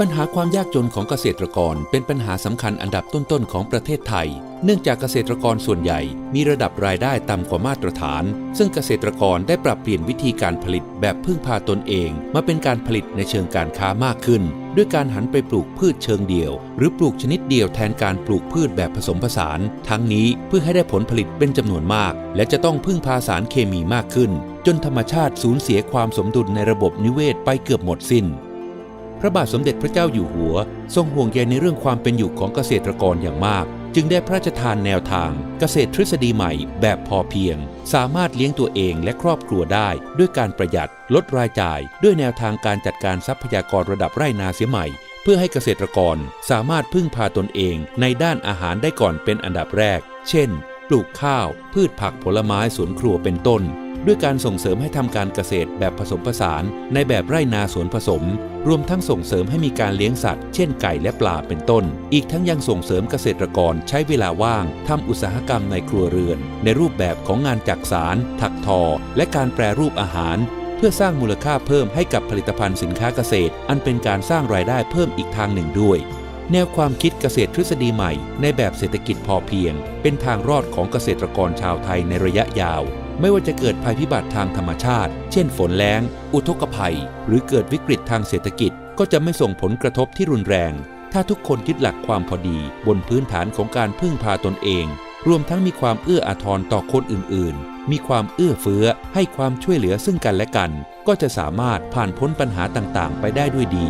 ปัญหาความยากจนของเกษตรกรเป็นปัญหาสำคัญอันดับต้นๆของประเทศไทย เนื่องจากเกษตรกรส่วนใหญ่มีระดับรายได้ต่ำกว่ามาตรฐาน ซึ่งเกษตรกรได้ปรับเปลี่ยนวิธีการผลิตแบบพึ่งพาตนเอง มาเป็นการผลิตในเชิงการค้ามากขึ้น ด้วยการหันไปปลูกพืชเชิงเดี่ยว หรือปลูกชนิดเดียวแทนการปลูกพืชแบบผสมผสาน ทั้งนี้เพื่อให้ได้ผลผลิตเป็นจำนวนมาก และจะต้องพึ่งพาสารเคมีมากขึ้น จนธรรมชาติสูญเสียความสมดุลในระบบนิเวศไปเกือบหมดสิ้น พระบาทสมเด็จพระเจ้าอยู่หัว ทรงห่วงใยในเรื่องความเป็นอยู่ของเกษตรกรอย่างมาก จึงได้พระราชทานแนวทางเกษตรทฤษฎีใหม่แบบพอเพียง สามารถเลี้ยงตัวเองและครอบครัวได้ด้วยการประหยัดลดรายจ่าย ด้วยแนวทางการจัดการทรัพยากรระดับไร่นาเสียใหม่ เพื่อให้เกษตรกรสามารถพึ่งพาตนเองในด้านอาหารได้ก่อนเป็นอันดับแรก เช่น ปลูกข้าว พืชผักผลไม้สวนครัวเป็นต้นด้วยการส่งเสริมให้ทำการเกษตรแบบผสมผสานในแบบไร่นาสวนผสม รวมทั้งส่งเสริมให้มีการเลี้ยงสัตว์ เช่นไก่และปลาเป็นต้น อีกทั้งยังส่งเสริมเกษตรกรใช้เวลาว่างทำอุตสาหกรรมในครัวเรือน ในรูปแบบของงานจักสาร ถักทอ และการแปรรูปอาหาร เพื่อสร้างมูลค่าเพิ่มให้กับผลิตภัณฑ์สินค้าเกษตร อันเป็นการสร้างรายได้เพิ่มอีกทางหนึ่งด้วย แนวความคิดเกษตรทฤษฎีใหม่ ในแบบเศรษฐกิจพอเพียง เป็นทางรอดของเกษตรกรชาวไทยในระยะยาว ไม่ว่าจะเกิดภัยพิบัติทางธรรมชาติ เช่นฝนแล้ง อุทกภัย หรือเกิดวิกฤตทางเศรษฐกิจ ก็จะไม่ส่งผลกระทบที่รุนแรง ถ้าทุกคนยึดหลักความพอดี บนพื้นฐานของการพึ่งพาตนเอง รวมทั้งมีความเอื้ออาทรต่อคนอื่น ๆ มีความเอื้อเฟื้อ ให้ความช่วยเหลือซึ่งกันและกัน ก็จะสามารถผ่านพ้นปัญหาต่าง ๆ ไปได้ด้วยดี